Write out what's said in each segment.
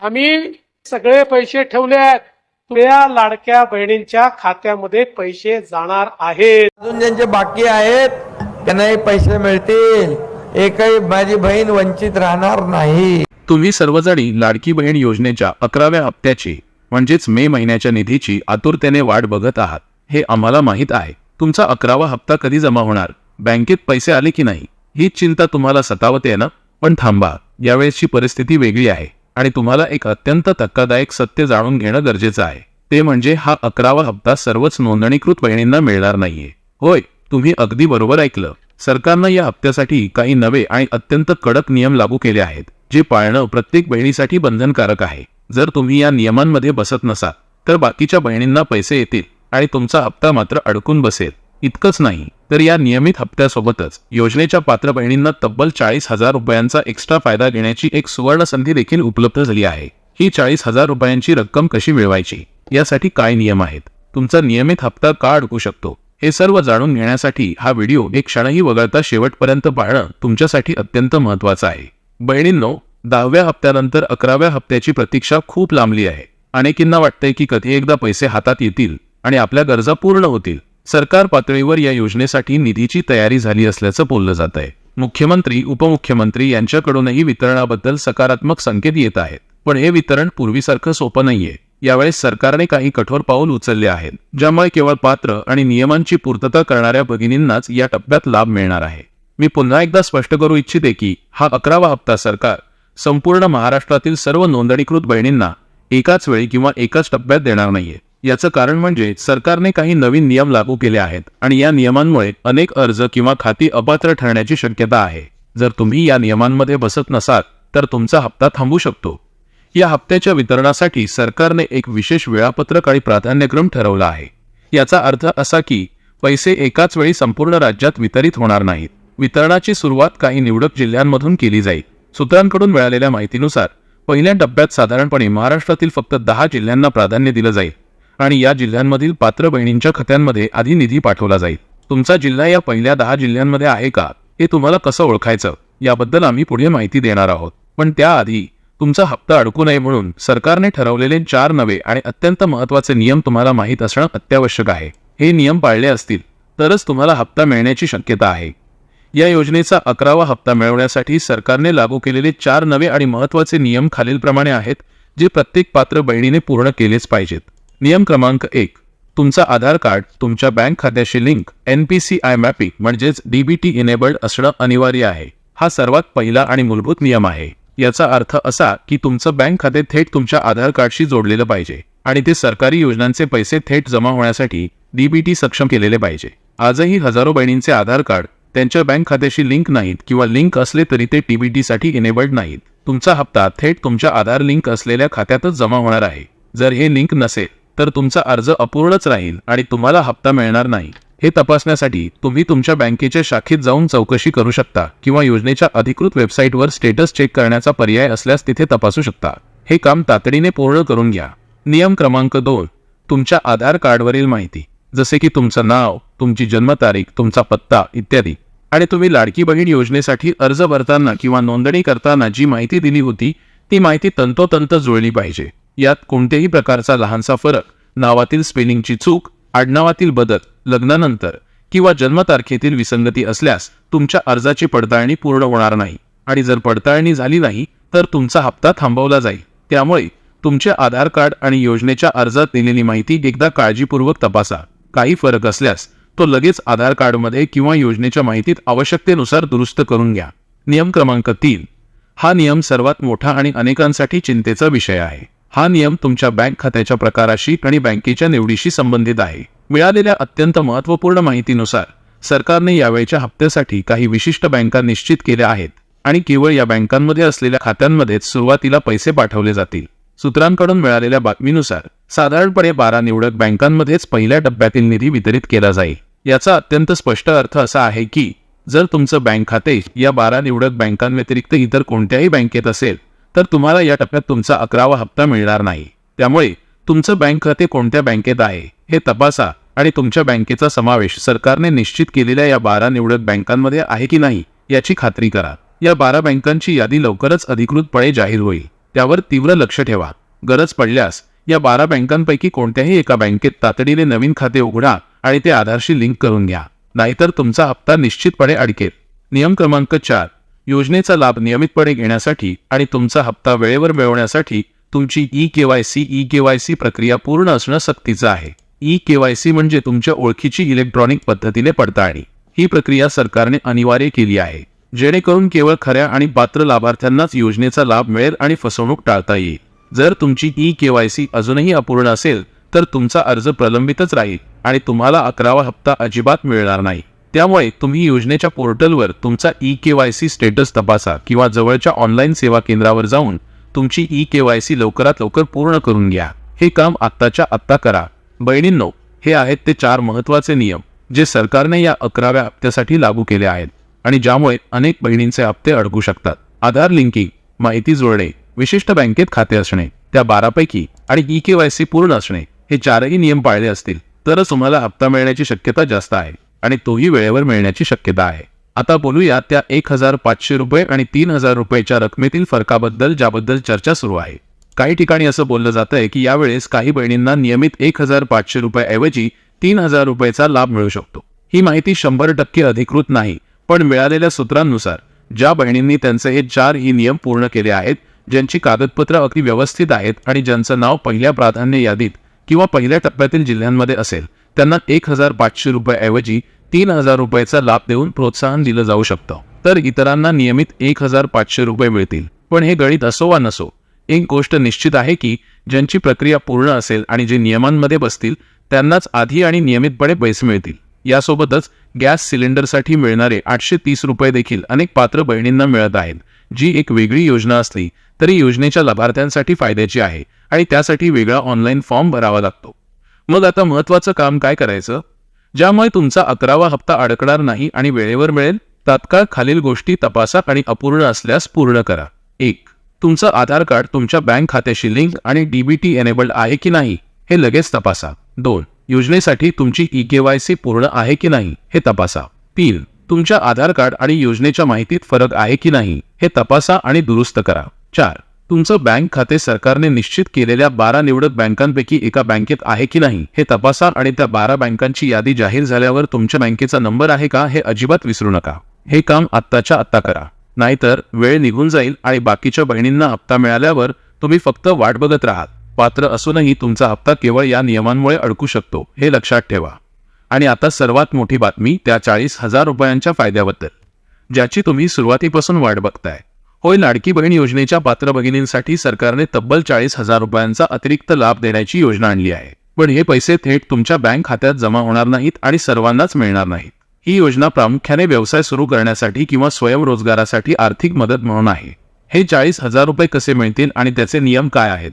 आम्ही सगळे पैसे ठेवले आहेत तुझ्या लाडक्या बहिणींच्या खात्यामध्ये पैसे जाणार आहेत. अजून ज्यांचे बाकी आहेत त्यांनाही पैसे मिळतील. एकही माझी बहीण वंचित राहणार नाही. तुम्ही सर्वजणी लाडकी बहीण योजनेच्या अकराव्या हप्त्याची म्हणजेच मे महिन्याच्या निधीची आतुरतेने वाट बघत आहात. हे आम्हाला माहीत आहे. तुमचा अकरावा हप्ता कधी जमा होणार? बँकेत पैसे आले की नाही? हीच चिंता तुम्हाला सतावते ना? पण थांबा. यावेळेसची परिस्थिती वेगळी आहे. आणि तुम्हाला एक अत्यंत धक्कादायक सत्य जाणून घेणं गरजेचं आहे. ते म्हणजे हा अकरावा हप्ता सर्वच नोंदणीकृत बहिणींना मिळणार नाहीये. होय तुम्ही अगदी बरोबर ऐकलं. सरकारनं या हप्त्यासाठी काही नवे आणि अत्यंत कडक नियम लागू केले आहेत जे पाळणं प्रत्येक बहिणीसाठी बंधनकारक आहे. जर तुम्ही या नियमांमध्ये बसत नसाल तर बाकीच्या बहिणींना पैसे येतील आणि तुमचा हप्ता मात्र अडकून बसेल. इतकंच नाही तर या नियमित हप्त्यासोबतच योजनेच्या पात्र बहिणींना तब्बल चाळीस हजार रुपयांचा एक्स्ट्रा फायदा घेण्याची एक सुवर्ण संधी देखील उपलब्ध झाली आहे. ही चाळीस हजार रुपयांची रक्कम कशी मिळवायची? यासाठी काय नियम आहेत? तुमचा नियमित हप्ता का अडकू शकतो? हे सर्व जाणून घेण्यासाठी हा व्हिडिओ एक क्षणही वगळता शेवटपर्यंत पाहणं तुमच्यासाठी अत्यंत महत्वाचं आहे. बहिणींनो दहाव्या हप्त्यानंतर अकराव्या हप्त्याची प्रतीक्षा खूप लांबली आहे. अनेकींना वाटतंय की कधी एकदा पैसे हातात येतील आणि आपल्या गरजा पूर्ण होतील. सरकार पातळीवर या योजनेसाठी निधीची तयारी झाली असल्याचं बोललं जात आहे. मुख्यमंत्री उपमुख्यमंत्री यांच्याकडूनही वितरणाबद्दल सकारात्मक संकेत येत आहेत. पण हे वितरण पूर्वीसारखं सोपं नाहीये. यावेळेस सरकारने काही कठोर पाऊल उचलले आहेत ज्यामुळे केवळ पात्र आणि नियमांची पूर्तता करणाऱ्या भगिनींनाच या टप्प्यात लाभ मिळणार आहे. मी पुन्हा एकदा स्पष्ट करू इच्छिते की हा अकरावा हप्ता सरकार संपूर्ण महाराष्ट्रातील सर्व नोंदणीकृत बहिणींना एकाच वेळी किंवा एकाच टप्प्यात देणार नाहीये. याचं कारण म्हणजे सरकारने काही नवीन नियम लागू केले आहेत आणि या नियमांमुळे अनेक अर्ज किंवा खाती अपात्र ठरण्याची शक्यता आहे. जर तुम्ही या नियमांमध्ये बसत नसाल तर तुमचा हप्ता थांबू शकतो. या हप्त्याच्या वितरणासाठी सरकारने एक विशेष वेळापत्रक आणि प्राधान्यक्रम ठरवला आहे. याचा अर्थ असा की पैसे एकाच वेळी संपूर्ण राज्यात वितरित होणार नाहीत. वितरणाची सुरुवात काही निवडक जिल्ह्यांमधून केली जाईल. सूत्रांकडून मिळालेल्या माहितीनुसार पहिल्या टप्प्यात साधारणपणे महाराष्ट्रातील फक्त दहा जिल्ह्यांना प्राधान्य दिलं जाईल. आणि या जिल्ह्यांमधील पात्र बहिणींच्या खात्यांमध्ये आधी निधी पाठवला जाईल. तुमचा जिल्हा या पहिल्या दहा जिल्ह्यांमध्ये आहे का? हे तुम्हाला कसं ओळखायचं? याबद्दल आम्ही पुढे माहिती देणार आहोत. पण त्याआधी तुमचा हप्ता अडकू नये म्हणून सरकारने ठरवलेले चार नवे आणि अत्यंत महत्त्वाचे नियम तुम्हाला माहीत असणं अत्यावश्यक आहे. हे नियम पाळले असतील तरच तुम्हाला हप्ता मिळण्याची शक्यता आहे. या योजनेचा अकरावा हप्ता मिळवण्यासाठी सरकारने लागू केलेले चार नवे आणि महत्त्वाचे नियम खालीलप्रमाणे आहेत जे प्रत्येक पात्र बहिणीने पूर्ण केलेच पाहिजेत. नियम क्रमांक एक. तुमचा आधार कार्ड तुमच्या बँक खात्याशी link N P C I mapping म्हणजेच डीबीटी इनेबल्ड असणं अनिवार्य आहे. हा सर्वात पहिला आणि मूलभूत नियम आहे. याचा अर्थ असा की तुमचं बँक खाते थेट तुमच्या आधार कार्डशी जोडलेलं पाहिजे आणि ते सरकारी योजनांचे पैसे थेट जमा होण्यासाठी डीबीटी सक्षम केलेले पाहिजे. आजही हजारो बहिणींचे आधार कार्ड त्यांच्या बँक खात्याशी लिंक नाहीत किंवा लिंक असले तरी ते टीबीटीसाठी इनेबल्ड नाहीत. तुमचा हप्ता थेट तुमच्या आधार लिंक असलेल्या खात्यातच जमा होणार आहे. जर हे लिंक नसेल तर तुमचा अर्ज अपूर्णच राहील आणि तुम्हाला हप्ता मिळणार नाही. हे तपासण्यासाठी तुम्ही तुमच्या बँकेच्या शाखेत जाऊन चौकशी करू शकता किंवा योजनेच्या अधिकृत वेबसाईटवर स्टेटस चेक करण्याचा पर्याय असल्यास तिथे तपासू शकता. हे काम तातडीने पूर्ण करून घ्या. नियम क्रमांक दोन. तुमच्या आधार कार्डवरील माहिती. जसे की तुमचं नाव तुमची जन्मतारीख तुमचा पत्ता इत्यादी. आणि तुम्ही लाडकी बहीण योजनेसाठी अर्ज भरताना किंवा नोंदणी करताना जी माहिती दिली होती ती माहिती तंतोतंत जुळली पाहिजे. यात कोणत्याही प्रकारचा लहानसा फरक नावातील स्पेलिंगची चूक आडनावातील बदल लग्नानंतर किंवा जन्मतारखेतील विसंगती असल्यास तुमच्या अर्जाची पडताळणी पूर्ण होणार नाही. आणि जर पडताळणी झाली नाही तर तुमचा हप्ता थांबवला जाईल. त्यामुळे तुमचे आधार कार्ड आणि योजनेच्या अर्जात दिलेली माहिती एकदा काळजीपूर्वक तपासा. काही फरक असल्यास तो लगेच आधार कार्डमध्ये किंवा योजनेच्या माहितीत आवश्यकतेनुसार दुरुस्त करून घ्या. नियम क्रमांक तीन. हा नियम सर्वात मोठा आणि अनेकांसाठी चिंतेचा विषय आहे. हा नियम तुमच्या बँक खात्याच्या प्रकाराशी आणि बँकेच्या निवडीशी संबंधित आहे. मिळालेल्या अत्यंत महत्त्वपूर्ण माहितीनुसार सरकारने यावेळच्या हप्त्यासाठी काही विशिष्ट बँका निश्चित केल्या आहेत आणि केवळ या बँकांमध्ये असलेल्या खात्यांमध्येच सुरुवातीला पैसे पाठवले जातील. सूत्रांकडून मिळालेल्या बातमीनुसार साधारणपणे बारा निवडक बँकांमध्येच पहिल्या टप्प्यातील निधी वितरित केला जाईल. याचा अत्यंत स्पष्ट अर्थ असा आहे की जर तुमचं बँक खाते या बारा निवडक बँकांव्यतिरिक्त इतर कोणत्याही बँकेत असेल तर तुम्हाला या टप्प्यात तुमचा अकरावा हप्ता मिळणार नाही. त्यामुळे तुमचं बँक खाते कोणत्या बँकेत आहे हे तपासा आणि तुमच्या बँकेचा समावेश सरकारने निश्चित केलेल्या या बारा निवडक बँकांमध्ये आहे की नाही याची खात्री करा. या बारा बँकांची यादी लवकरच अधिकृतपणे जाहीर होईल. त्यावर तीव्र लक्ष ठेवा. गरज पडल्यास या बारा बँकांपैकी कोणत्याही एका बँकेत तातडीने नवीन खाते उघडा आणि ते आधारशी लिंक करून घ्या. नाहीतर तुमचा हप्ता निश्चितपणे अडकेल. नियम क्रमांक चार. योजनेचा लाभ नियमितपणे घेण्यासाठी आणि तुमचा हप्ता वेळेवर मिळवण्यासाठी तुमची E K Y C E K Y C प्रक्रिया पूर्ण असणं सक्तीचं आहे. ई के वाय सी म्हणजे तुमच्या ओळखीची इलेक्ट्रॉनिक पद्धतीने पडताळणी. ही प्रक्रिया सरकारने अनिवार्य केली आहे. जेणेकरून केवळ खऱ्या आणि पात्र लाभार्थ्यांनाच योजनेचा लाभ मिळेल आणि फसवणूक टाळता येईल. जर तुमची ई के वाय सी अजूनही अपूर्ण असेल तर तुमचा अर्ज प्रलंबितच राहील आणि तुम्हाला अकरावा हप्ता अजिबात मिळणार नाही. त्यामुळे तुम्ही योजनेच्या पोर्टलवर तुमचा E K Y C status तपासा किंवा जवळच्या ऑनलाईन सेवा केंद्रावर जाऊन तुमची ई के वाय सी लवकरात लवकर पूर्ण करून घ्या. हे काम आत्ताच्या आत्ता करा. बहिणींनो हे आहेत ते चार महत्त्वाचे नियम जे सरकारने या अकराव्या हप्त्यासाठी लागू केले आहेत आणि ज्यामुळे अनेक बहिणींचे हप्ते अडकू शकतात. आधार लिंकिंग माहिती जोडणे विशिष्ट बँकेत खाते असणे त्या बारापैकी आणि ई के वाय सी पूर्ण असणे हे चारही नियम पाळले असतील तरच तुम्हाला हप्ता मिळण्याची शक्यता जास्त आहे. आणि तोही वेळेवर मिळण्याची शक्यता आहे. आता बोलूया त्या एक हजार पाचशे रुपये आणि तीन हजार रुपयाच्या रकमेतील फरकाबद्दल ज्याबद्दल चर्चा सुरू आहे. काही ठिकाणी असं बोललं जात आहे की यावेळेस काही बहिणींना नियमित एक हजार पाचशे रुपयाऐवजी तीन हजार रुपयाचा लाभ मिळू शकतो. ही माहिती शंभर टक्के अधिकृत नाही पण मिळालेल्या सूत्रांनुसार ज्या बहिणींनी त्यांचे हे चार ही नियम पूर्ण केले आहेत ज्यांची कागदपत्र अगदी व्यवस्थित आहेत आणि ज्यांचं नाव पहिल्या प्राधान्य यादीत किंवा पहिल्या टप्प्यातील जिल्ह्यांमध्ये असेल त्यांना एक हजार पाचशे रुपयाऐवजी तीन हजार रुपयाचा लाभ देऊन प्रोत्साहन दिलं जाऊ शकतं. तर इतरांना नियमित एक हजार पाचशे रुपये मिळतील. पण हे गणित असो वा नसो एक गोष्ट निश्चित आहे की ज्यांची प्रक्रिया पूर्ण असेल आणि जे नियमांमध्ये बसतील त्यांनाच आधी आणि नियमितपणे पैसे मिळतील. यासोबतच गॅस सिलेंडरसाठी मिळणारे आठशे तीस रुपये देखील अनेक पात्र बहिणींना मिळत आहेत जी एक वेगळी योजना असली तरी योजनेच्या लाभार्थ्यांसाठी फायद्याची आहे आणि त्यासाठी वेगळा ऑनलाईन फॉर्म भरावा लागतो. मग आता महत्वाचं काम काय करायचं? ज्यामुळे तुमचा अकरावा हप्ता अडकणार नाही आणि वेळेवर मिळेल तात्काळ खालील गोष्टी तपासा आणि अपूर्ण असल्यास पूर्ण करा. एक तुमचं आधार कार्ड तुमच्या बँक खात्याशी लिंक आणि डीबीटी एनेबल्ड आहे की नाही हे लगेच तपासा. दोन योजनेसाठी तुमची ई के वाय सी पूर्ण आहे की नाही हे तपासा. तीन तुमच्या आधार कार्ड आणि योजनेच्या माहितीत फरक आहे की नाही हे तपासा आणि दुरुस्त करा. चार तुमचं बँक खाते सरकारने निश्चित केलेल्या बारा निवडक बँकांपैकी एका बँकेत आहे की नाही हे तपासा आणि त्या बारा बँकांची यादी जाहीर झाल्यावर तुमच्या बँकेचा नंबर आहे का हे अजिबात विसरू नका. हे काम आत्ताच्या आत्ता करा. नाहीतर वेळ निघून जाईल आणि बाकीच्या बहिणींना हप्ता मिळाल्यावर तुम्ही फक्त वाट बघत राहात पात्र असूनही तुमचा हप्ता केवळ या नियमांमुळे अडकू शकतो हे लक्षात ठेवा. आणि आता सर्वात मोठी बातमी त्या चाळीस हजार रुपयांच्या फायद्याबद्दल ज्याची तुम्ही सुरुवातीपासून वाट बघताय. होय लाडकी बहीण योजनेच्या पात्र भगिनींसाठी सरकारने तब्बल चाळीस हजार रुपयांचा अतिरिक्त लाभ देण्याची योजना आणली आहे. पण हे पैसे थेट तुमच्या बँक खात्यात जमा होणार नाहीत आणि सर्वांनाच मिळणार नाहीत. ही योजना प्रामुख्याने व्यवसाय सुरू करण्यासाठी किंवा स्वयंरोजगारासाठी आर्थिक मदत म्हणून आहे. हे चाळीस हजार रुपये कसे मिळतील आणि त्याचे नियम काय आहेत?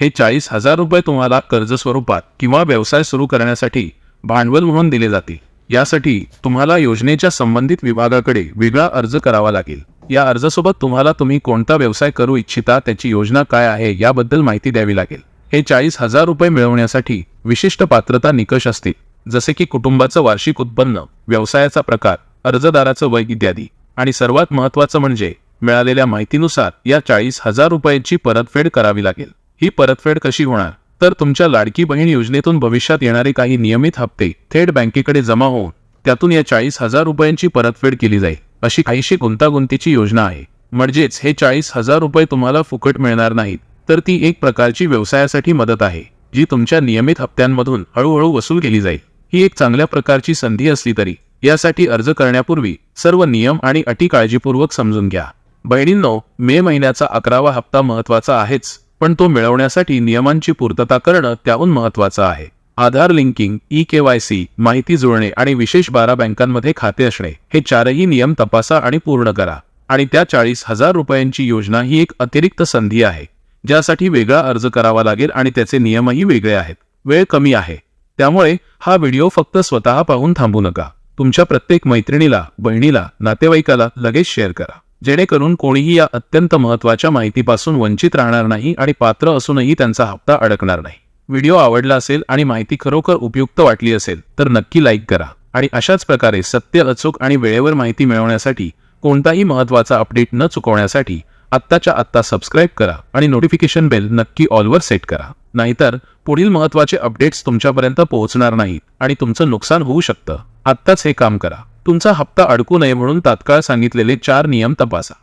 हे चाळीस हजार रुपये तुम्हाला कर्ज स्वरूपात किंवा व्यवसाय सुरू करण्यासाठी भांडवल म्हणून दिले जातील. यासाठी तुम्हाला योजनेच्या संबंधित विभागाकडे वेगळा अर्ज करावा लागेल. या अर्जासोबत तुम्हाला तुम्ही कोणता व्यवसाय करू इच्छिता त्याची योजना काय आहे याबद्दल माहिती द्यावी लागेल. हे चाळीस हजार रुपये मिळवण्यासाठी विशिष्ट पात्रता निकष असतील. जसे की कुटुंबाचं वार्षिक उत्पन्न व्यवसायाचा प्रकार अर्जदाराचं वय इत्यादी. आणि सर्वात महत्त्वाचं म्हणजे मिळालेल्या माहितीनुसार या चाळीस हजार रुपयांची परतफेड करावी लागेल. ही परतफेड कशी होणार? तर तुमच्या लाडकी बहीण योजनेतून भविष्यात येणारे काही नियमित हप्ते थेट बँकेकडे जमा होऊन त्यातून या चाळीस हजार रुपयांची परतफेड केली जाईल. अशी काहीशी गुंतागुंतीची योजना आहे. म्हणजेच हे चाळीस हजार रुपये तुम्हाला फुकट मिळणार नाहीत. तर ती एक प्रकारची व्यवसायासाठी मदत आहे जी तुमच्या नियमित हप्त्यांमधून हळूहळू वसूल केली जाईल. ही एक चांगल्या प्रकारची संधी असली तरी यासाठी अर्ज करण्यापूर्वी सर्व नियम आणि अटी काळजीपूर्वक समजून घ्या. बहिणींनो मे महिन्याचा अकरावा हप्ता महत्त्वाचा आहेच पण तो मिळवण्यासाठी नियमांची पूर्तता करणं त्याहून महत्वाचं आहे. Aadhaar linking E K Y C माहिती जुळणे आणि विशेष बारा बँकांमध्ये खाते असणे हे चारही नियम तपासा आणि पूर्ण करा. आणि त्या चाळीस हजार रुपयांची योजना ही एक अतिरिक्त संधी आहे ज्यासाठी वेगळा अर्ज करावा लागेल आणि त्याचे नियमही वेगळे आहेत. वेळ कमी आहे. त्यामुळे हा व्हिडिओ फक्त स्वतः पाहून थांबू नका. तुमच्या प्रत्येक मैत्रिणीला बहिणीला नातेवाईकाला लगेच शेअर करा. जेणेकरून कोणीही या अत्यंत महत्त्वाच्या माहितीपासून वंचित राहणार नाही आणि पात्र असूनही त्यांचा हप्ता अडकणार नाही. व्हिडिओ आवडला असेल आणि माहिती खरोखर उपयुक्त वाटली असेल तर नक्की लाईक करा. आणि अशाच प्रकारे सत्य अचूक आणि वेळेवर माहिती मिळवण्यासाठी कोणताही महत्त्वाचा अपडेट न चुकवण्यासाठी आत्ताच्या आत्ता सबस्क्राईब करा आणि नोटिफिकेशन बेल नक्की ऑलवर सेट करा. नाहीतर पुढील महत्त्वाचे अपडेट्स तुमच्यापर्यंत पोहोचणार नाहीत आणि तुमचं नुकसान होऊ शकतं. आत्ताच हे काम करा. तुमचा हप्ता अडकू नये म्हणून तात्काळ सांगितलेले चार नियम तपासा.